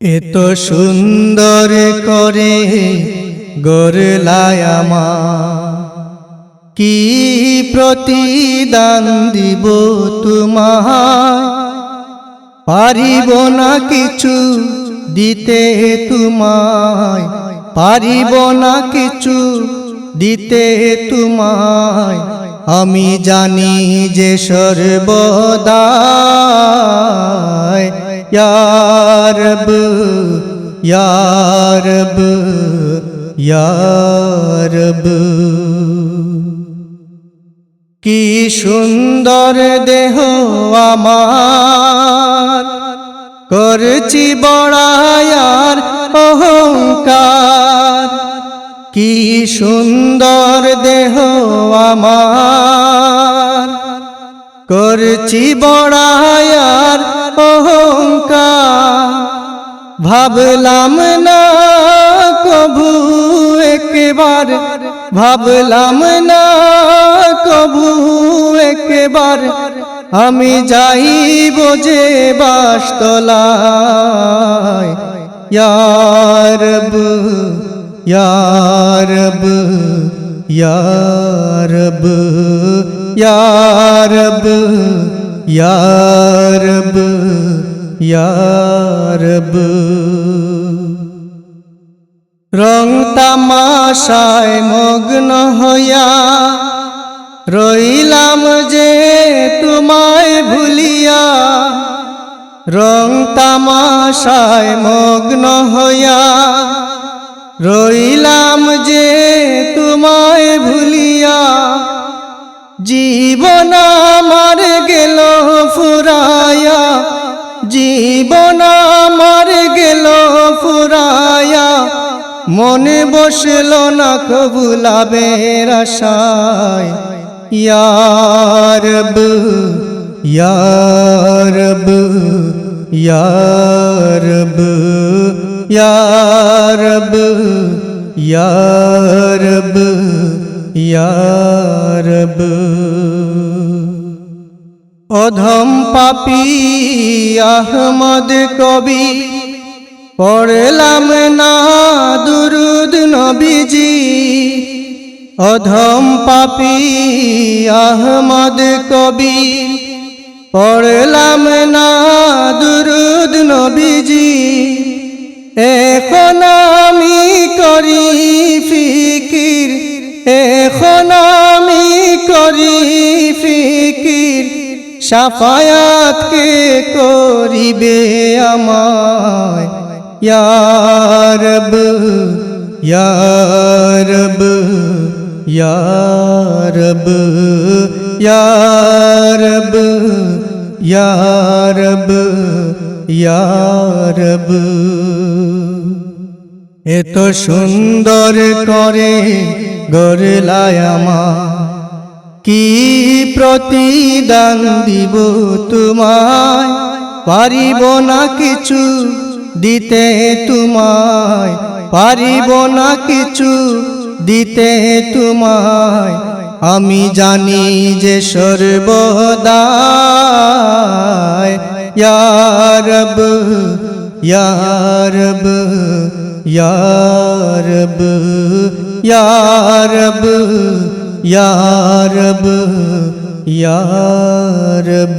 এত সুন্দর করে গরলায় আমার। কি প্রতিদান দিব তোমার পারিব না কিছু দিতে তোমায়। পারিব না কিছু দিতে তোমায়। আমি জানি যে সর্বদায় ইয়ারব ইয়ারব ইয়ারব কি সুন্দর দেহ আমার করছি বড়ায়ার অহংকার কি সুন্দর দেহ আমার করছি বড়ায়ার অহংকার ভাবলাম না কভু একবার, ভাবলাম না কভু একবার, আমি যাইব যে বাসতলায়। ইয়ারব ইয়ারব ইয়ারব ইয়ারব ইয়ারব ইয়ারব রং তামাশায় মগ্ন হইয়া রইলাম যে তোমায় ভুলিয়া। রং তামাশায় মগ্ন হইয়া রইলাম যে তোমায় ভুলিয়া। জীবন আমার গেল জীবন আমার গেল ফুরায়া মনে বসল না কবুলাবের আশায়। ইয়ারব ইয়ারব ইয়ারব ইয়ারব ইয়ারব ইয়ারব অধম পাপি আহমদ কবি। পড়লাম না দুরুদ নবীজি। অধম পাপি আহমদ কবি। পড়লাম না দুরুদ নবীজি। এখন আমি করি ফিকির। এখন আমি করি ফিকির। সাফায়াত কে করিবে আমায়? ইয়ারব ইয়ারব ইয়ারব ইয়ারব ইয়ারব এত সুন্দর করে গরলায় আমার কি প্রতিদান দিব তোমায়? পারিব না কিছু দিতে তোমায়। পারিব না কিছু দিতে তোমায়। আমি জানি যে সর্বদায় ইয়ারব ইয়ারব ইয়ারব ইয়ারব ইয়ারব ইয়ারব